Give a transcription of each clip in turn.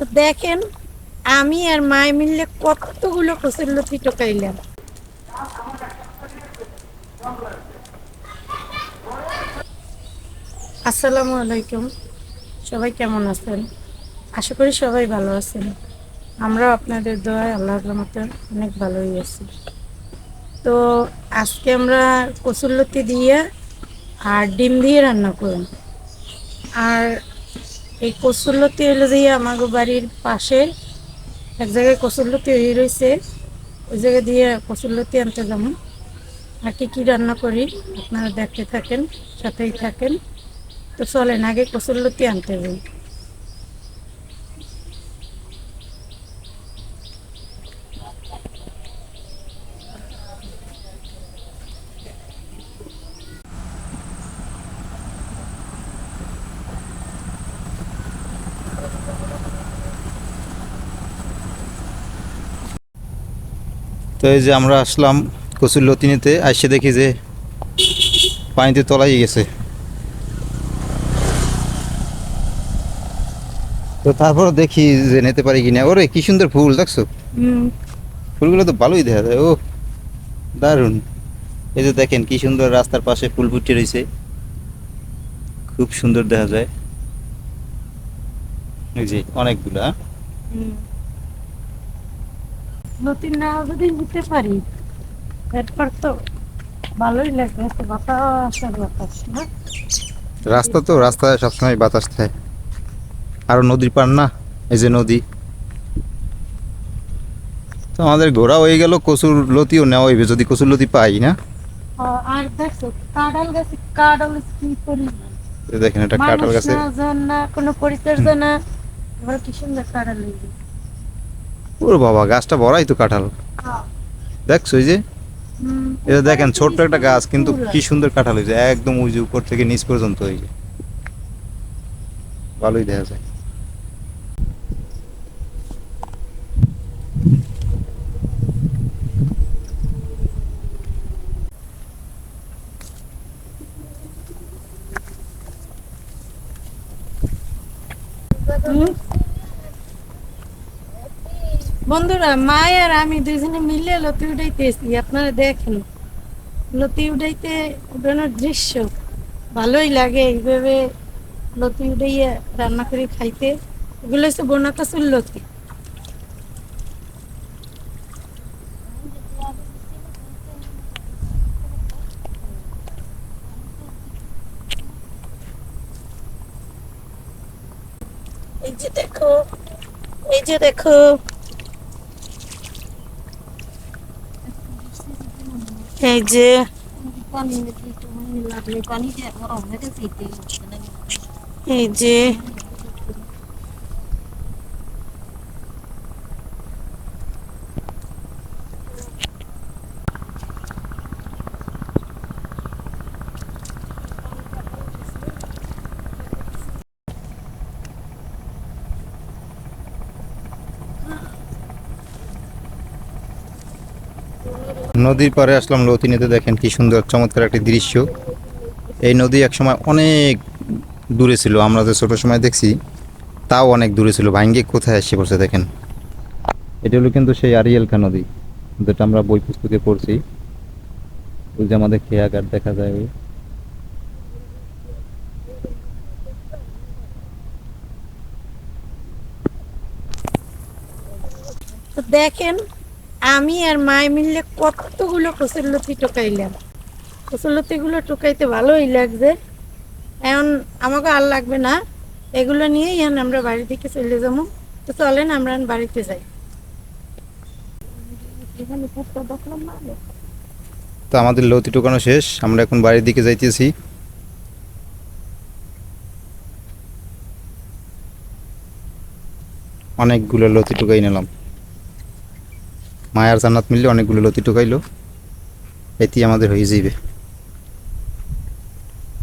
তো দেখেন, আমি আর মায় মিললে কতগুলো কচুর লতি টোকাইলাম। আসসালামু আলাইকুম। সবাই কেমন আছেন? আশা করি সবাই ভালো আছেন। আমরা আপনাদের দোয়ায় আল্লাহর রহমতে অনেক ভালোই আছি। তো আজকে আমরা কচুরলতি দিয়ে আর ডিম দিয়ে রান্না করব। আর এই কচুরলতি হইল যে আমার বাড়ির পাশে এক জায়গায় কচুরলতি হয়ে রয়েছে, ওই জায়গা দিয়ে কচুরলতি আনতে যেমন আর কি কী রান্না করি আপনারা দেখতে থাকেন, সাথেই থাকেন। তো চলেন, আগে কচুরলতি আনতে যাই। তো এই যে আমরা আসলাম কচুর লতিনিতে আসে দেখি যে পানিতে তলাই গেছে। তো তারপর দেখি যে নিতে পারি কিনা। ওরে কি সুন্দর ফুল দেখছ? হুম। ফুলগুলো তো ভালোই দেখা যায়। ও দারুণ। এই যে দেখেন কি সুন্দর রাস্তার পাশে ফুল ফুটে রয়েছে খুব সুন্দর দেখা যায়। এই যে অনেকগুলা। নতুন না যদি নিতে পারি এরপর তো ভালোই লাগবে তো বাতাস না। রাস্তা তো রাস্তায় সবসময় বাতাস থাকে। আরও নদীর পার না এই যে নদী। তো আমাদের ঘোরা হয়ে গেল কচুর লতিও নেওয়া হইবে যদি কচুর লতি পাই না। আর দেখছ কাঁঠাল গাছে কাঁঠাল কি পরিমাণ। এই দেখেন এটা কাঁঠাল গাছে। না কোনো পরিচর্যা না। এবার কি সুন্দর কাঁঠাল হয়েছে ওর বাবা, গাছটা বড়াই তো কাঁঠাল। দেখছ যে? এটা দেখেন, ছোট্ট একটা গাছ, কিন্তু কি সুন্দর কাঁঠাল হয়েছে। একদম ওই যে উপর থেকে নিচ পর্যন্ত হয়েছে ভালোই দেখা যায়। হুম। বন্ধুরা, মায় আর আমি দুইজনে মিলে লতি উঠাইতেছি আপনারা দেখেন। লতি উঠাইতে উঠানোর দৃশ্য ভালোই লাগে এইভাবে লতি উঠাইয়া রান্না করে খাইতে। এগুলো হচ্ছে বোনা লতি। এই যে দেখো, এই যে দেখো। এই যে এই যে নদীর পাড়ে আসলাম লতিনিতে দেখেন কি সুন্দর, চমৎকার একটি দৃশ্য। এই নদী একসময় অনেক দূরে ছিল, আমরা যে ছোটো সময় দেখছি, তাও অনেক দূরে ছিল। ভাঙ্গে কোথায় এসে পড়ছে দেখেন। এটা হলো কিন্তু সেই আরিয়েলকা নদী, যেটা আমরা বই পুস্তকে পড়ছি। ওই যে আমাদের খেয়াঘাট দেখা যায় ওই। দেখেন আমি আর মায় মিললে কতগুলো কচুর লতি টোকাইলাম। কচুর লতিগুলো টোকাইতে ভালোই লাগছে। এখন আমাকে আর লাগবে না। এগুলো নিয়েই এখন আমরা বাড়ি থেকে চলে যাব। তো চলেন আমরা এখন বাড়িতে যাই। তো আমাদের লতি টোকানো শেষ। আমরা এখন বাড়ির দিকে যাইতেছি। অনেকগুলো লতি টোকাই নিলাম। মায়ার জান্নাত মিললে অনেকগুলো লতি টোকাইলো এটি আমাদের হয়ে যাইবে।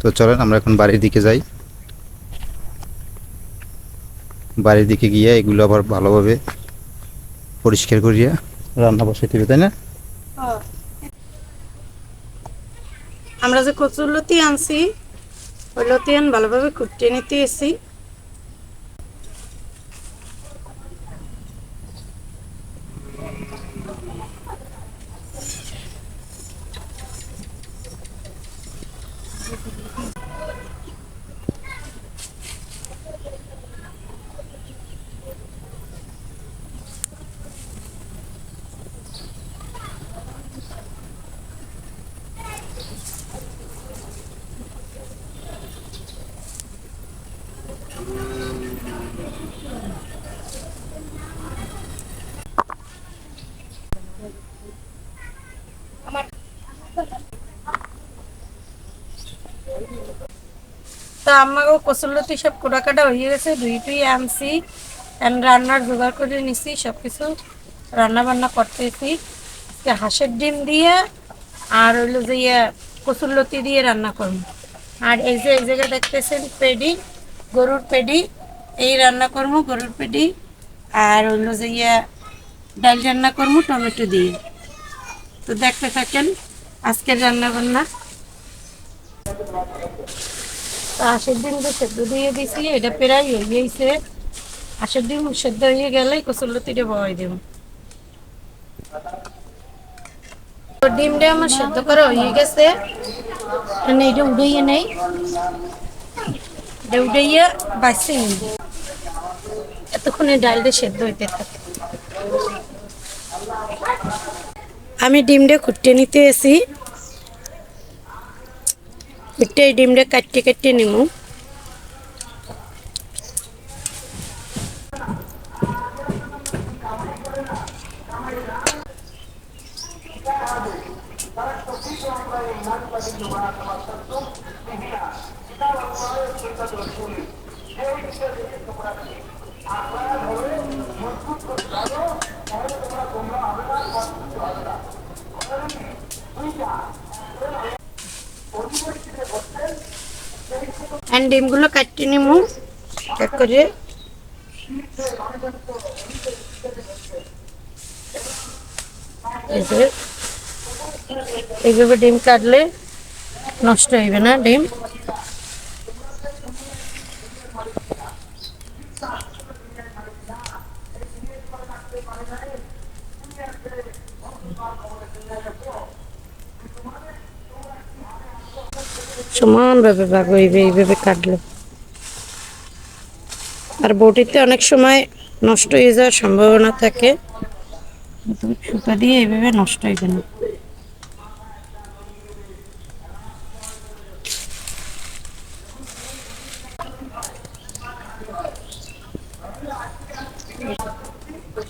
তো চলেন, আমরা এখন বাড়ির দিকে যাই। বাড়ির দিকে গিয়ে এগুলো আবার ভালোভাবে পরিষ্কার করিয়া রান্না বসাইতে হবে, তাই না? আমরা যে কচুর লতি আনছি, ওই লতি আন ভালোভাবে কুটিয়ে নিতে এসি তো আমাকেও কসুল্লতি সব কোটাকাটা হয়ে গেছে, দুই টুই আনছি রান্নার জোগাড় করে নিছি সব কিছু রান্না বান্না করতেছি হাঁসের ডিম দিয়ে আর হইল যে ইয়ে কসুল্লতি দিয়ে রান্না করব। আর এই যে, এই জায়গায় দেখতেছেন পেডি, গরুর পেডি, এই রান্না করব, গরুর পেডি, আর হইল যে ইয়ে ডাল রান্না করব, টমেটো দিয়ে। তো দেখতে থাকেন আজকের রান্না বান্না তো দিন তো সেদ্ধ দিয়ে দিছি, এটা প্রায় হয়ে গেছে আশের দিন সেদ্ধ হয়ে গেলে কচুরলতিটা বয় দেব। ডিমটা আমার সেদ্ধ করা হয়ে গেছে। এটা উড়াইয়ে নেই। এটা উড়াইয়া বাঁচতে এতক্ষণে ডালটা সেদ্ধ হইতে থাকে। আমি ডিমটা খুঁটতে নিতে এসি। খুঁটতে এই ডিমটা কাটতে কাটতে নিব অ্যান্ড ডিমগুলো কাটতে নিব এক করে। এইভাবে ডিম কাটলে নষ্ট হইবে না ডিম। সমানভাবে ভাগ হইবে, এইভাবে কাটলে। আর বটিতে অনেক সময় নষ্ট হয়ে যাওয়ার সম্ভাবনা থাকে। সুতা দিয়ে এইভাবে নষ্ট হইবে না।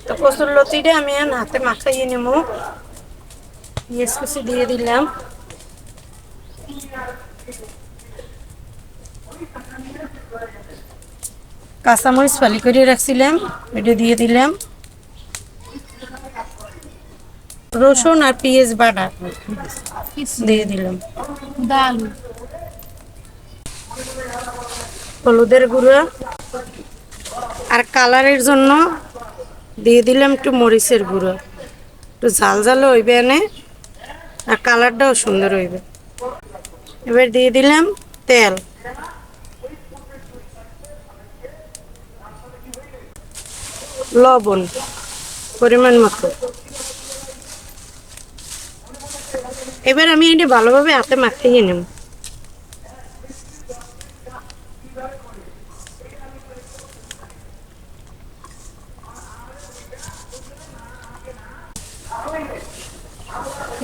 তো কচুর আমি হাতে মাখাইয়ে নেব। দিয়ে দিলাম। কাঁচামরিচ ফালি করে রাখছিলাম এটা দিয়ে দিলাম। রসুন আর পেঁয়াজ বাটা দিয়ে দিলাম। ডাল হলুদের গুঁড়া আর কালারের জন্য দিয়ে দিলাম একটু মরিচের গুঁড়ো। একটু ঝাল ঝাল হইবে এনে আর কালারটাও সুন্দর হইবে। এবার দিয়ে দিলাম তেল। লবণ, পরিমাণ মতো। এবার আমি এটা ভালোভাবে হাতে মাখিয়ে নেব।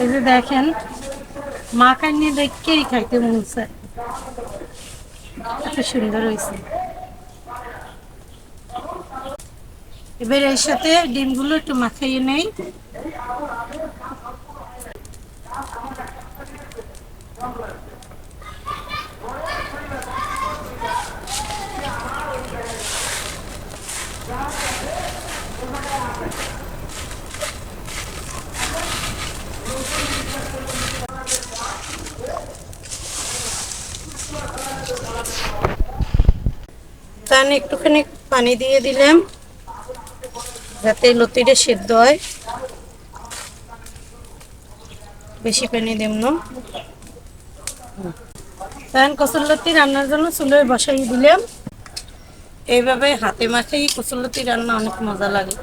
এই যে দেখেন মাখাই নিয়ে দেখেই খাইতে মন চায়। এত সুন্দর হয়েছে। এবার এর সাথে ডিমগুলো একটু মাখাইয়ে নেই। একটুখানি পানি দিয়ে দিলাম। যাতে লতিটা সিদ্ধ হয়। বেশি পানি দেব না। তখন কচুরলতি রান্নার জন্য চুলোয় বসাই দিলাম। এইভাবে হাতে মাখেই কচুরলতি রান্না অনেক মজা লাগে।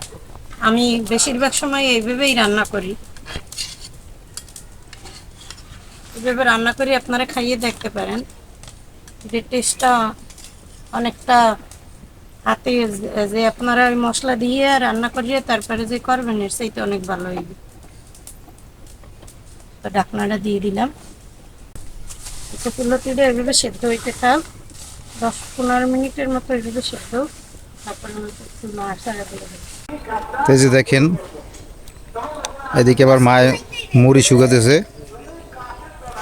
আমি বেশিরভাগ সময় এইভাবেই রান্না করি। এইভাবে রান্না করে, আপনারা খাইয়ে দেখতে পারেন। যে টেস্টটা অনেকটা হাতে যে- আপনারা ওই মশলা দিয়ে রান্না করিয়ে তারপরে যে করবেন, এর সেইটা অনেক ভালো হইবে। তো ঢাকনাটা দিয়ে দিলাম। ফুলতিটা এভাবে সেদ্ধ হইতে থাক। দশ পনেরো মিনিটের মতো এভাবে সেদ্ধ তারপরে দেখেন, এদিকে আবার মায় মুড়ি শুকাতেছে।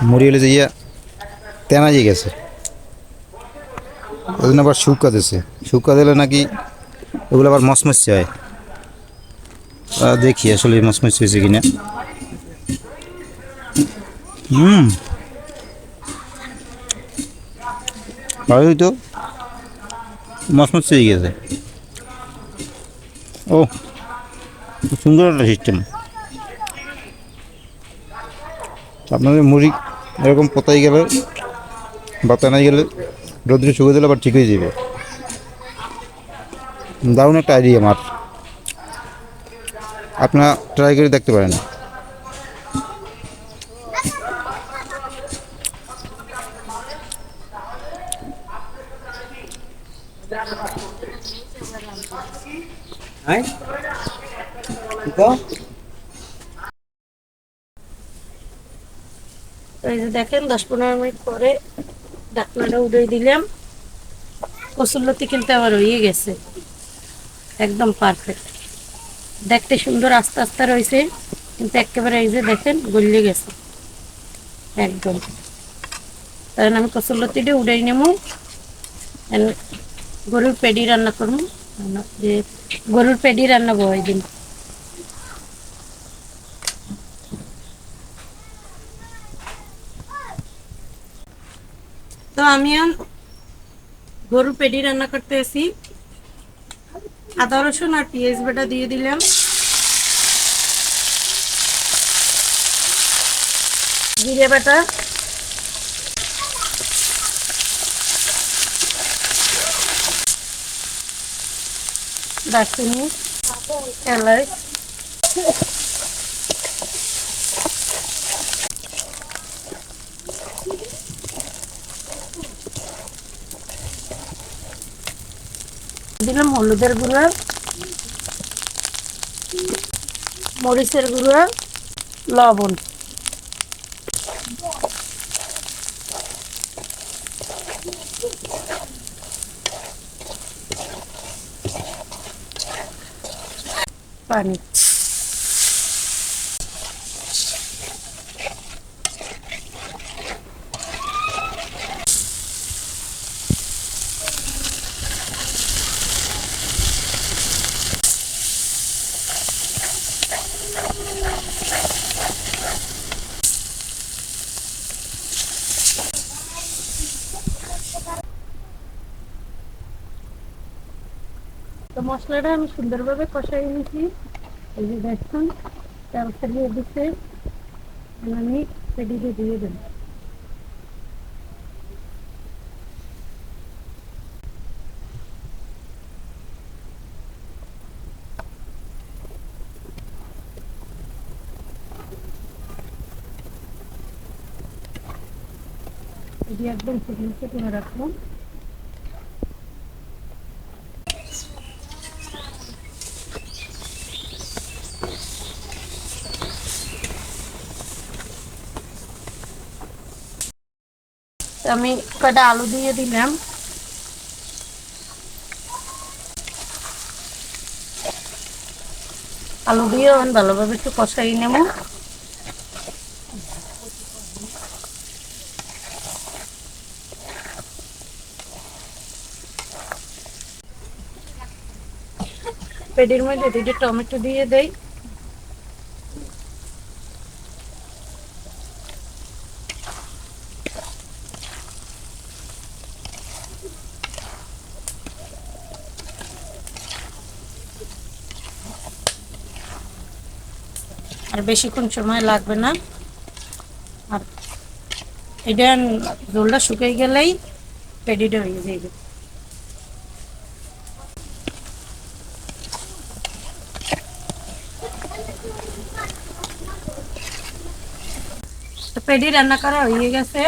মুড়ি হলে যে ইয়া তেনাজি গেছে। ওই জন্য আবার শুকা দিছে। শুকা দিলে নাকি ওগুলো আবার মসমসে হয়। দেখি আসলে মসমস হয়েছে কিনা। হুম। ভালোই তো মসমস হয়ে গেছে। ও সুন্দর একটা সিস্টেম আপনাদের মুড়ি এরকম পোতাই গেলে বাতানাই গেলে রোদ্রে শুকিয়ে দিলে আবার ঠিক হয়ে যাবে দারুণ একটা আইডিয়া আমার আপনারা ট্রাই করে দেখতে পারেন Đấy. Có. তো এই যে দেখেন দশ পনেরো মিনিট পরে ডাকনাটা উড়ে দিলাম। কসুল্লতি কিন্তু আবার হয়ে গেছে। একদম পারফেক্ট দেখতে সুন্দর আস্তে আস্তে রয়েছে। কিন্তু একেবারে এই যে দেখেন গলিয়ে গেছে। একদম। কারণ আমি কসুল্লতিটা উড়াই নেব। গরুর পেডি রান্না করব। যে গরুর পেডি রান্না বই দিন। তো আমি গরুর পেডি রান্না করতে আসি আদা, রসুন আর পেঁয়াজ বাটা দিয়ে দিলাম। জিরে বাটা। দারচিনি, এলাচ। দিলাম হলুদের গুঁড়া মরিচের গুঁড়া লবণ। পানি। তো মশলাটা আমি সুন্দরভাবে কষাই নিয়েছি। এই যে দেখুন তেল ফেলিয়ে দিচ্ছে। আমি পেডিতে দিয়ে দেব। একদম শুকনো শুকনো রাখব আমি কটা আলু দিয়ে দিলাম। আলু দিয়ে আমি ভালোভাবে একটু কষাই নেব। পেডির মধ্যে দুটো টমেটো দিয়ে দেই। আর বেশিক্ষণ সময় লাগবে না। আর এটা জলটা শুকিয়ে গেলেই পেডিটা হয়ে যাবে। পেডি রান্না করা হয়ে গেছে।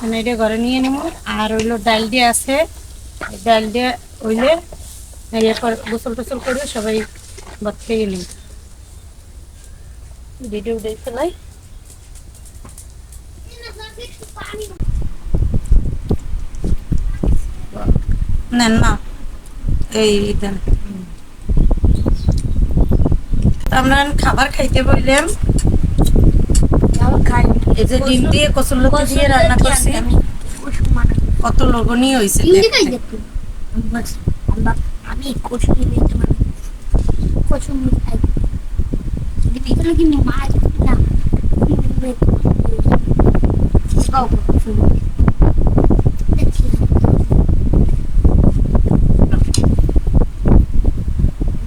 মানে এটা ঘরে নিয়ে নেব। আর হইল ডাল দিয়ে আছে। ডাল দিয়ে এরপর গোসল টোসল করে সবাই ভাত খেয়ে নিই ভিডিও দেখতে লাই নেন না। এই আমরা খাবার খাইতে বললাম এই যে ডিম দিয়ে দিয়ে রান্না করছি। কত লোভনীয় হয়েছে আমি কচুরি নিতে কচুরি খাই যদি ভিতরে কি মাছ না খাও কচুরি দেখছি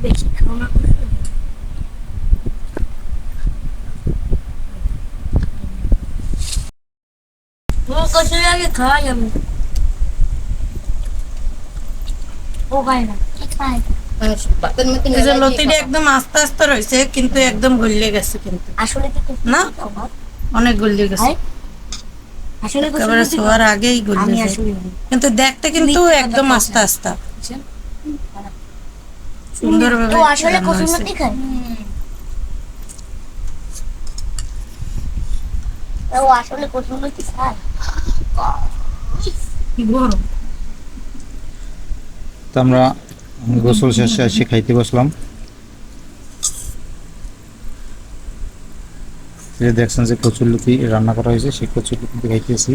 বেশি খাও না কচুরি ও কচুরি লতিটা একদম আস্তে আস্তে রয়েছে কিন্তু একদম গলিয়ে গেছে কিন্তু। আসলে না? অনেক গলিয়ে গেছে। আসলে একেবারে শোয়ার আগেই গলিয়ে কিন্তু দেখতে কিন্তু একদম আস্তে আস্তে। সুন্দরভাবে আসলে রান্না খায়। ও আসলে কচুরি খায়। কি গরম। আমরা গোসল শেষে এসে খাইতে বসলাম। যে দেখছেন যে কচুরলতি রান্না করা হয়েছে সেই কচুরলতি খাইতেছি।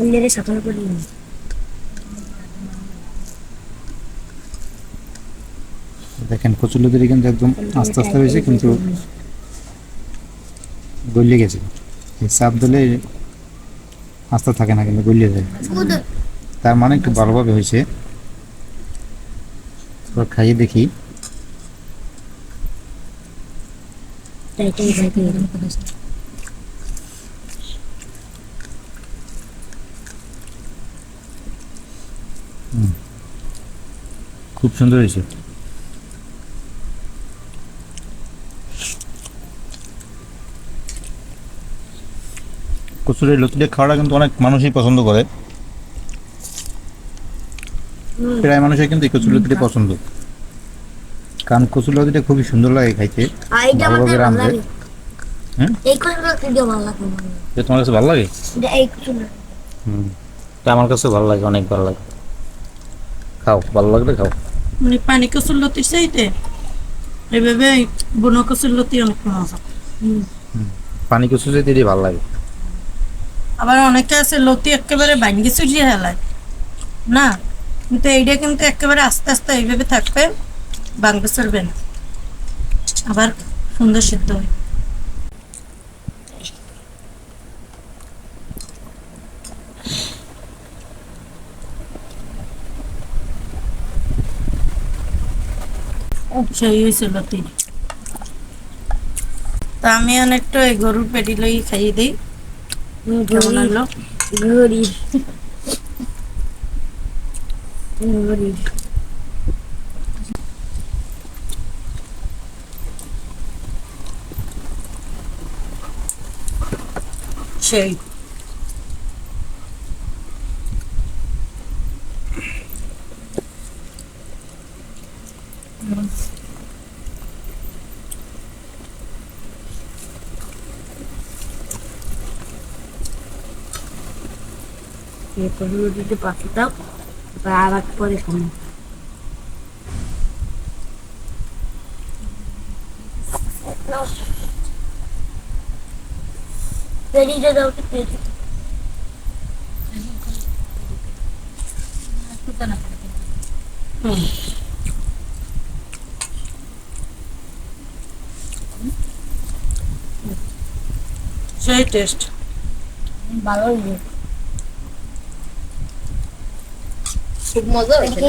অন্যের সকাল করে দেখেন কিন্তু একদম আস্তে আস্তে হয়েছে কিন্তু গলিয়ে গেছে। চাপ দিলে আস্তে থাকে না, কিন্তু গলিয়ে যায়। তার মানে একটু ভালোভাবে হয়েছে। খাইয়ে দেখি। খুব সুন্দর হয়েছে। কচুরির লতিটা খাওয়াটা কিন্তু অনেক মানুষই পছন্দ করে। প্রায় মানুষের কিন্তু এই কচুর লতিটা পছন্দ। কারণ কচুর লতিটা খুবই সুন্দর লাগে খাইতে। ভালোভাবে আমাদের ভালো লাগে। হুম? এই কচুরি দিয়ে ভালো লাগে আমার। যে তোমার কাছে ভালো লাগে? হুম। তা আমার কাছে ভালো লাগে অনেক ভালো লাগে। খাও ভালো লাগলে খাও। মানে পানি কচুর লতি চাইতে এইভাবে বুনো কচুর লতি অনেক মজা। পানি কচু যেতে দিয়ে ভালো লাগে। আবার অনেকে আছে, লতি একেবারে ভাঙ্গি চুরিয়ে হেলায়। না, কিন্তু এইটা কিন্তু একেবারে আস্তে আস্তে এইভাবে থাকবে ভাঙ্গে চলবে না। আবার সুন্দর সিদ্ধ হয়। তা আমি অনেকটা এই গরুর পেটি লই খাইয়ে দিই। কেমন লাগল গরি গরি সেই এরপর রুটিতে পাশে দাও তারপর আবার পরে খাব। পেরিটা দাও তো পেরি হুম। সেই টেস্ট ভালো হয়েছে খুব মজা হয়েছে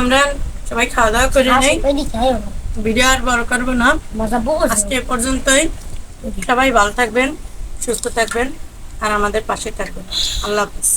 আমরা সবাই খাওয়া দাওয়া করে নেই। ভিডিও আর বড় করব না। আজকে এ পর্যন্তই। সবাই ভালো থাকবেন সুস্থ থাকবেন আর আমাদের পাশে থাকবেন। আল্লাহ হাফিজ।